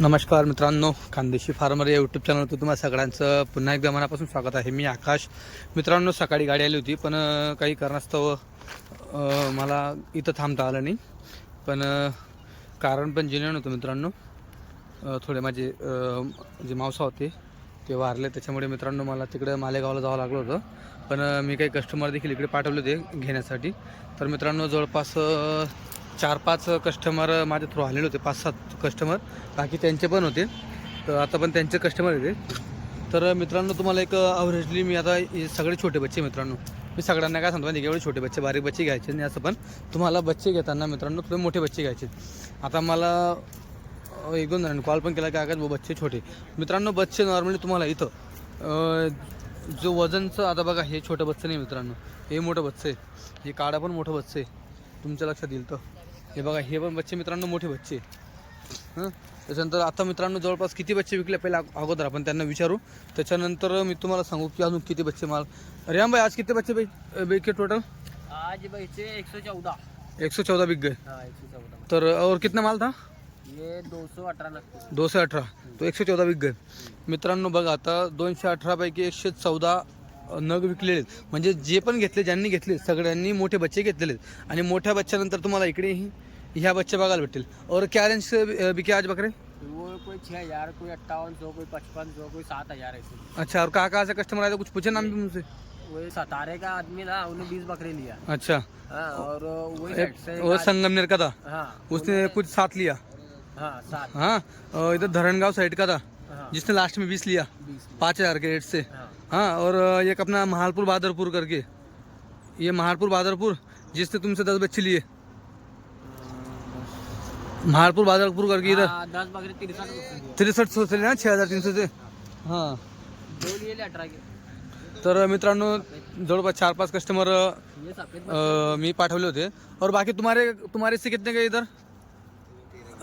नमस्कार मित्रांनो खानदेशी फार्मर या यूट्यूब चॅनलवर तुम्हाला सगळ्यांचं पुन्हा एकदा मनापासून स्वागत आहे. मी आकाश. मित्रांनो सकाळी गाडी आली होती पण काही कारणास्तव मला इथं थांबता आलं नाही. पण कारण पण जेन्युन होतं मित्रांनो. थोडे माझे जे मावसा होते ते वारले त्याच्यामुळे मित्रांनो मला तिकडे मालेगावला जावं लागलं होतं. पण मी काही कस्टमर देखील इकडे पाठवले होते घेण्यासाठी. तर मित्रांनो जवळपास चार पाच कस्टमर माझ्या थ्रू आलेले होते पाच सात कस्टमर बाकी त्यांचे पण होते. तर आता पण त्यांचे कस्टमर येते तर मित्रांनो तुम्हाला एक अवरेजली मी आता सगळे छोटे बच्चे मित्रांनो. मी सगळ्यांना काय सांगतो माहिती एवढे छोटे बच्चे बारीक बच्चे घ्यायचे नाही असं पण. तुम्हाला बच्चे घेताना मित्रांनो थोडे मोठे बच्चे घ्यायचे. आता मला एक दोन जणांनी कॉल पण केला की आकाश बच्चे छोटे. मित्रांनो बच्चे नॉर्मली तुम्हाला इथं जो वजनचं आता बघा हे छोटं बच्चं नाही मित्रांनो. हे मोठं बच्चं. आहे हे काढा पण मोठं बच्चं. आहे तुमच्या लक्षात येईल तर. हे बघा हे पण बच्चे मित्रांनो मोठे बच्चे. हां? त्याच्यानंतर आता मित्रांनो जवळपास किती बच्चे विकले पहिला अगोदर आपण त्यांना विचारू. त्याच्यानंतर मी तुम्हाला सांगू की अजून किती बच्चे माल रियाम भाई आज किती बच्चे भाई बिके टोटल आज बच्चे एक सौ चौदह एक सौ चौदह बिक गए तर और कितना माल था? ये दो सौ अठरा. तो एकशे चौदा विक गए मित्रांनो बघा आता दोनशे अठरापैकी एकशे चौदा नग विकलेले म्हणजे जे पण घेतले ज्यांनी घेतले सगळ्यांनी मोठे बच्चे घेतलेले आणि मोठ्या बच्च्यानंतर तुम्हाला इकडे ही ह्या बच्चे बघायला भेटतील. और क्या रेंज से बिके आज बकरे? वो कोई छः हज़ार कोई अट्ठावन सौ कोई पचपन सौ कोई सात हज़ार ऐसे. अच्छा और कहाँ कहाँ से कस्टमर आए थे? कुछ पूछे नाम भी मुझसे वो सतारे का आदमी था उन्हें बीस बकरे लिया। अच्छा। हाँ और वही एक- से वो संगमनेर का था? हाँ उसने कुछ साथ लिया। हाँ सात। हाँ इधर धरणगांव साइड का था हाँ। जिसने लास्ट में बीस लिया। पाँच हज़ार के रेट से। हाँ। हाँ और एक अपना महालपुर बहादुरपुर करके। ये महालपुर बहादुरपुर जिसने तुमसे दस बच्चे लिए। महालपुर बहादुरपुर करके इधर। हाँ, तिरसठ सौ से ना छः हज़ार तीन सौ से। हाँ। दो लिए ले तर मित्रांनो जवळपास चार पाच कस्टमर मी पाठवले होते। और बाकी तुम्हारे तुम्हारे से कितने गए इधर?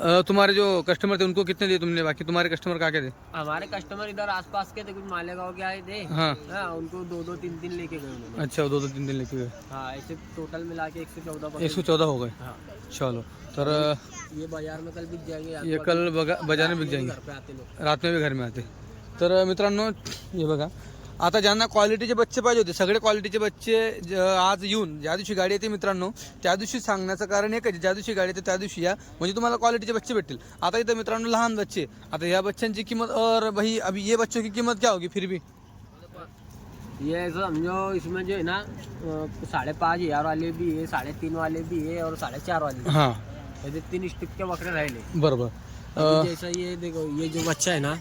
तुम्हारे जो कस्टमर थे उनको कितने दिए तुमने? बाकी तुम्हारे कस्टमर क्या क्या थे हमारे कस्टमर इधर आसपास के थे कुछ मालेगांव के आए थे। हाँ। हाँ उनको दो दो तीन तीन लेके गए अच्छा दो दो तीन दिन लेके गए। हाँ ऐसे टोटल मिला के एक सौ चौदह एक सौ चौदह हो गए? हाँ। चलो तर ये बाज़ार में कल बिक जाएँगे ये कल बाज़ार में बिक जाएँगे। रात में भी घर में आते तर मित्रांनो हे बघा आता ज्यांना क्वालिटीचे बच्चे पाहिजे होते सगळे क्वालिटीचे बच्चे आज येऊन ज्या दिवशी गाडी येते मित्रांनो त्या दिवशी सांगण्याचं कारण एकच ज्या दिवशी गाडी येते त्या दिवशी या म्हणजे तुम्हाला क्वालिटीचे बच्चे भेटतील. आता इथं मित्रांनो लहान बच्चे आता या बच्चांची किंमत और भाई अभी ये बच्चों की कीमत क्या होगी फिर भी? ये समझो इसमें जो है ना साढ़े पाँच हजार वाले भी है साढ़े तीन वाले भी है और साढ़े चार वाले हां। तीन स्टिक के बकरे रहे बरोबर। जैसा ये देखो ये जो बच्चा है ना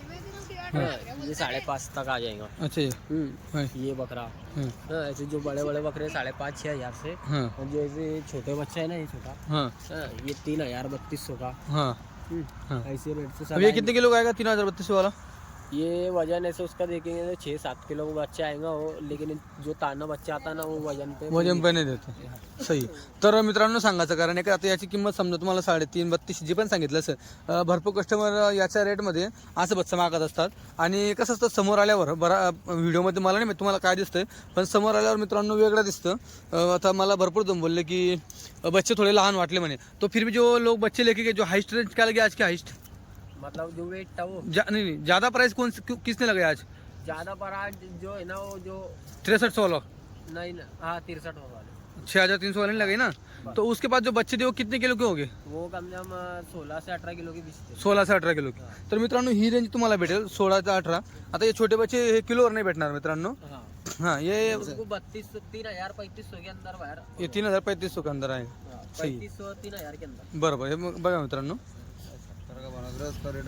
हाँ, ये साढ़े पाँच तक आ जाएगा। अच्छा। ये हम्म, ये बकरा। हाँ, ऐसे जो बड़े बड़े बकरे साढ़े पाँच छः हज़ार से। हाँ। और जो ऐसे छोटे बच्चा है ना ये छोटा। हाँ, ये तीन हज़ार बत्तीस सौ का। हाँ। हम्म, हाँ। ऐसे रेट से अब ये कितने किलो का आएगा? तीन हज़ार बत्तीस सौ वाला? ये वजन ऐसे उसका देखेंगे तो छः सात किलो का बच्चा आएगा वो लेकिन जो ताना बच्चा आता ना वो वजन पे वजन पण नाही देत। सही। तर मित्रांनो सांगायचं कारण आहे का आता याची किंमत समजा तुम्हाला साडेतीन बत्तीस जी पण सांगितलं अं, भरपूर कस्टमर याच्या रेटमध्ये असं बच्चा मागत असतात. आणि कसं असतं समोर आल्यावर बरा व्हिडिओमध्ये मला नाही माहीत तुम्हाला काय दिसतंय पण समोर आल्यावर मित्रांनो वेगळं दिसतं. आता मला भरपूर जण बोलले की बच्चे थोडे लहान वाटले म्हणे. तो फिर भी जो लोग बच्चे लेके गए जो हाइस्ट रेंज क्या लगे आज की हाइस्ट मतलब जो वेट था वो जा, नहीं नहीं ज़्यादा प्राइस कौन क्यों- किसने लगाया आज? ज़्यादा पर आज जो है ना वो जो तिरसठ सौ वाला। नहीं हाँ तिरसठ वाले। छः हज़ार तीन सौ वाले लगे ना? तो उसके बाद जो बच्चे थे वो कितने किलो के हो गए वो कम से कम सोलह से अठारह किलो की बीच थे। सोळा ते अठरा किलो तर मित्रांनो ही रेंज तुम्हाला भेटेल सोळा ते अठरा. आता हे छोटे बच्चे हे किलोवर नाही भेटणार मित्रांनो. हाँ। ये उनको बत्तीस तीन हज़ार पैंतीस सौ के अंदर बाहर. हे तीन हज़ार पैंतीस सौ के अंदर आहे. सही. पैंतीस सौ तीन हज़ार के अंदर. बरोबर हे बघा मित्रांनो.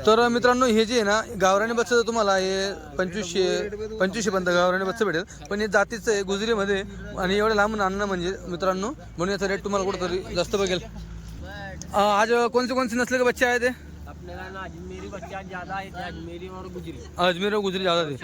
तर मित्रांनो हे जे आहे ना गावराने बच्चं तुम्हाला हे पंचवीसशे पंचवीसशे पर्यंत गावराने बच्चं भेटेल. पण हे जातीचं आहे गुजरीमध्ये आणि एवढं लांबून आणणं म्हणजे मित्रांनो म्हणून याचा रेट तुम्हाला कुठंतरी जास्त बघेल. आज कोणते कोणते नसले के बच्चे आए थे अपने का ना अजमेरी बच्चा ज्यादा है अजमेरी और गुजरी. अजमेर और गुजरी ज़्यादा थे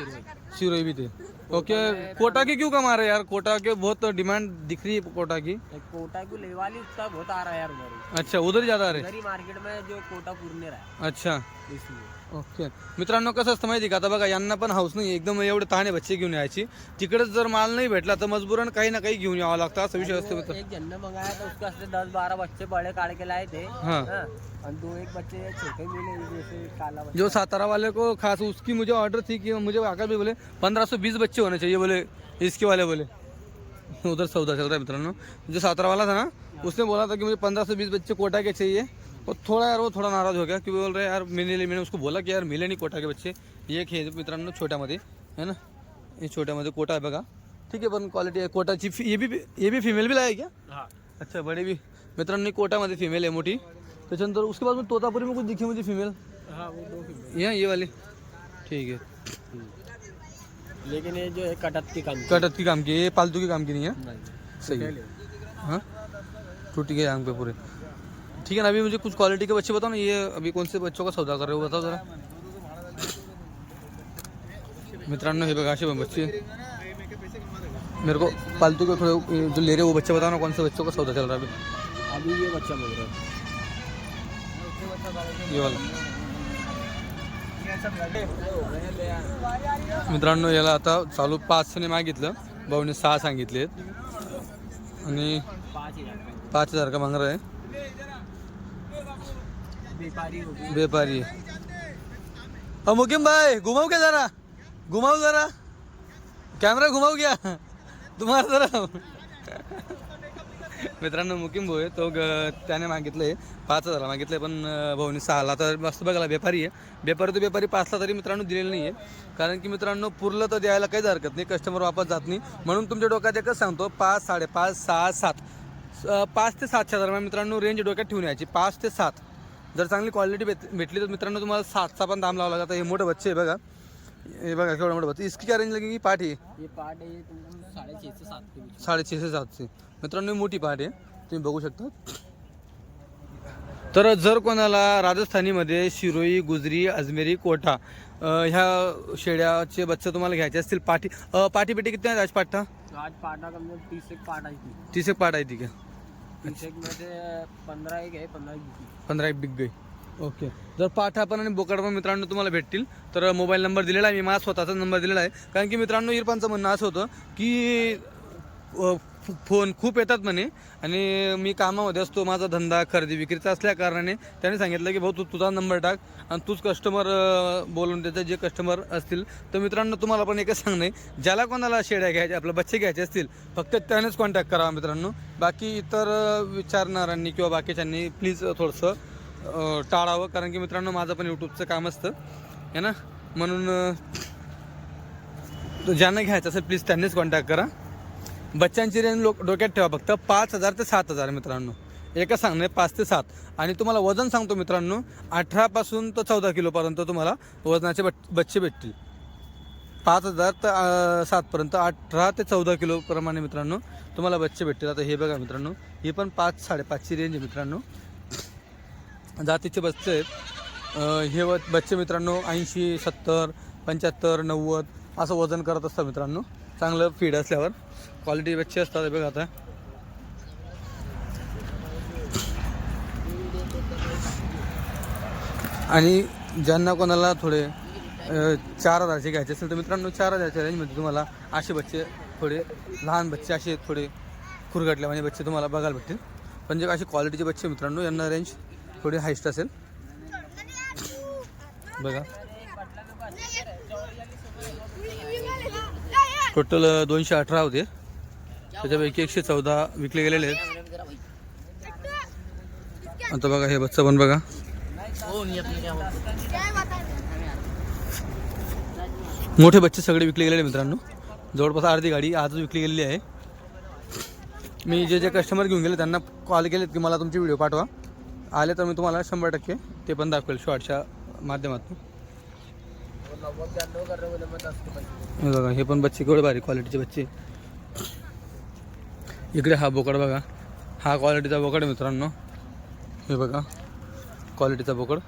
सिरोही भी थे ओके कोटा की क्यों कमा रहे यार? कोटा के बहुत डिमांड दिख रही है कोटा की कोटा को ले वाली उसका बहुत आ रहा है यार उधर। अच्छा उधर ही ज़्यादा आ रहे मार्केट में जो कोटा पूर्णे रहा है। अच्छा। इसलिए। ओके. मित्रांनो कसं असतं माहिती आहे का? आता बघा यांना पण हाऊस नाही एकदम एवढे ताणे बच्चे घेऊन यायची. तिकडेच जर माल नाही भेटला तर मजबूरन काही ना काही घेऊन यावं लागतं. असा विषय असतो मित्र. एक मंगाया तो उसके दस बारह बच्चे बड़े काट के लाए थे हाँ. हाँ, और दो एक बच्चे छोटे मिले जैसे काला बच्चा. जो सातारा वाले को खास उसकी मुझे ऑर्डर थी कि मुझे आकर भी बोले पंद्रह सौ बीस बच्चे होने चाहिए बोले इसके वाले बोले। उधर सौदा चल रहा है मित्रांनो। जो सातारा वाला था ना उसने बोला था कि मुझे पंद्रह से बीस बच्चे कोटा के चाहिए। और थोड़ा यार वो थोड़ा नाराज़ हो गया कि बोल रहे यार मैंने मैंने उसको बोला कि यार मिले नहीं कोटा के बच्चे। ये हे मित्रांनो छोट्यामध्ये है ना? हे छोट्यामध्ये कोटा आहे बघा। ठीक आहे पण क्वालिटी आहे कोटाची फी- ये भी ये भी फिमेल भी लाया क्या? हाँ। अच्छा बड़े भी। मित्रांनो ही कोटामध्ये फिमेल आहे मोठी त्याच्यानंतर उसके बाद में तोतापुरी में कुछ दिखी मुझे फिमेल हाँ वो दो फीमेल ये ये वाली। ठीक है। लेकिन ये जो है कटत की काम कटत की काम की ये पालतू की काम की नहीं है? सही है। हाँ? टूट गए आंग पे पूरे। ठीक है ना अभी मुझे कुछ क्वालिटी के बच्चे बताओ ना ये अभी कौन से बच्चों का सौदा कर रहे हो बताओ जरा। मित्रांनो हे बघा असे बच्चे मेरे को पालतू के थोड़े जो ले रहे हो वो बच्चे बताओ ना कौन से बच्चों का सौदा चल रहा है अभी। अभी ये बच्चा मिल रहा है। ये वाला। मित्रांनो याला आता चालू पाचने मागितलं भाऊने सहा सांगितलेत. आणि पाँच हजार का पाच हजार का मांग रहा है व्यापारी हो मुकिम भाई घुमाऊ क्या जरा? घुमाऊ जरा। कॅमेरा घुमाऊ क्या? तुम्हाला जरा। मित्रांनो मुकिम भाऊ आहे तो ग- त्याने मागितलंय पाच हजार मागितलंय पण भाऊनी सहाला तर मस्त बघायला व्यापारी आहे. व्यापारी तो व्यापारी पाचला तरी मित्रांनो दिलेलं नाही आहे कारण की मित्रांनो पुरलं तर द्यायला काहीच हरकत नाही कस्टमर वापस जात नाही. म्हणून तुमच्या डोक्यात एकच सांगतो पाच साडेपाच सहा सात. पाच ते सातच्या दरम्यान मित्रांनो रेंज डोक्यात ठेवून यायची. पाच ते सात. जर चांगली क्वालिटी भेट भेटली तर मित्रांनो तुम्हाला सातचा पण दाम लावा लागला. हे मोठं बच्चे आहे बघा. हे बघा केवढं मोठं बच्चे. इसकी क्या रेंज लगेगी पाठ आहे से साडेछे ते सातशे. मित्रांनो ही मोठी पाठ आहे. तुम्ही बघू शकता. तर जर कोणाला राजस्थानीमध्ये शिरोई गुजरी अजमेरी कोटा ह्या शेळ्याचे बच्चे तुम्हाला घ्यायचे असतील पाठी अं, पाठी पेटी किती आहेत आज पाठा आज से कम तीस एक पाट आई थी तीस एक पाठ आहे ती का? एक पंधरा एक बिग गई ओके. जर पाठा पण आणि बोकड पण मित्रांनो तुम्हाला भेटतील तर मोबाईल नंबर दिलेला आहे. मी माझा स्वतःचा नंबर दिलेला आहे. कारण की मित्रांनो इरफानचं म्हणणं असं होतं की फोन खूप येतात म्हणे. आणि मी कामामध्ये असतो माझा धंदा खरेदी विक्रीचा असल्या कारणाने त्याने सांगितलं की भाऊ तू तुझा नंबर टाक आणि तूच कस्टमर बोलून त्याचे जे कस्टमर असतील. तर मित्रांनो तुम्हाला पण एकच सांगणं आहे. ज्याला कोणाला शेड्या घ्यायच्या आपलं बच्चे घ्यायचे असतील फक्त त्यानेच कॉन्टॅक्ट करावा मित्रांनो. बाकी इतर विचारणाऱ्यांनी किंवा बाकीच्यांनी प्लीज थोडंसं टाळावं. कारण की मित्रांनो माझं पण यूट्यूबचं काम असतं. है ना? म्हणून ज्यांना घ्यायचं असेल प्लीज त्यांनीच कॉन्टॅक्ट करा. बच्चांची रेंज लोक डोक्यात ठेवा फक्त. पाच हजार ते सात हजार मित्रांनो. एका सांगणे पाच ते सात. आणि तुम्हाला वजन सांगतो मित्रांनो अठरापासून तर चौदा किलोपर्यंत तुम्हाला वजनाचे बट बच्चे भेटतील. पाच हजार तर सातपर्यंत अठरा ते चौदा किलोप्रमाणे मित्रांनो तुम्हाला बच्चे भेटतील. आता हे बघा मित्रांनो हे पण पाच साडेपाचची रेंज आहे मित्रांनो. जातीचे बच्चे आहेत. हे व बच्चे मित्रांनो ऐंशी सत्तर पंच्याहत्तर नव्वद असं वजन करत असतं मित्रांनो. चांगलं फीड असल्यावर. क्वालिटी बच्चे असतात हे बघा आता. आणि ज्यांना कोणाला थोडे चार हजारचे घ्यायचे असेल तर मित्रांनो चार हजारच्या रेंजमध्ये तुम्हाला असे बच्चे थोडे लहान बच्चे असे थोडे खुरगटले म्हणजे बच्चे तुम्हाला बघायला भेटतील. पण जे असे क्वालिटीचे बच्चे मित्रांनो यांना रेंज थोडी हायस्ट असेल. बघा. टोटल दोनशे अठरा होते. त्याच्यापैकी एकशे चौदा विकले गेलेले आहेत. आता बघा हे बच्चा पण बघा. मोठे बच्चे सगळे विकले गेलेले मित्रांनो. जवळपास अर्धी गाडी आजच विकली गेलेली आहे. मी जे जे कस्टमर घेऊन गेले त्यांना कॉल केलेत की मला तुमचे व्हिडिओ पाठवा. आले तर मी तुम्हाला शंभर टक्के ते पण दाखवेल शॉर्टच्या माध्यमातून और नव्वद ब्याण्णव कर रहे हे बघा हे पण बच्चे केवढे भारी क्वालिटीचे बच्चे. इकडे हा बोकड बघा. हा क्वालिटीचा बोकड आहे मित्रांनो. हे बघा क्वालिटीचा बोकड.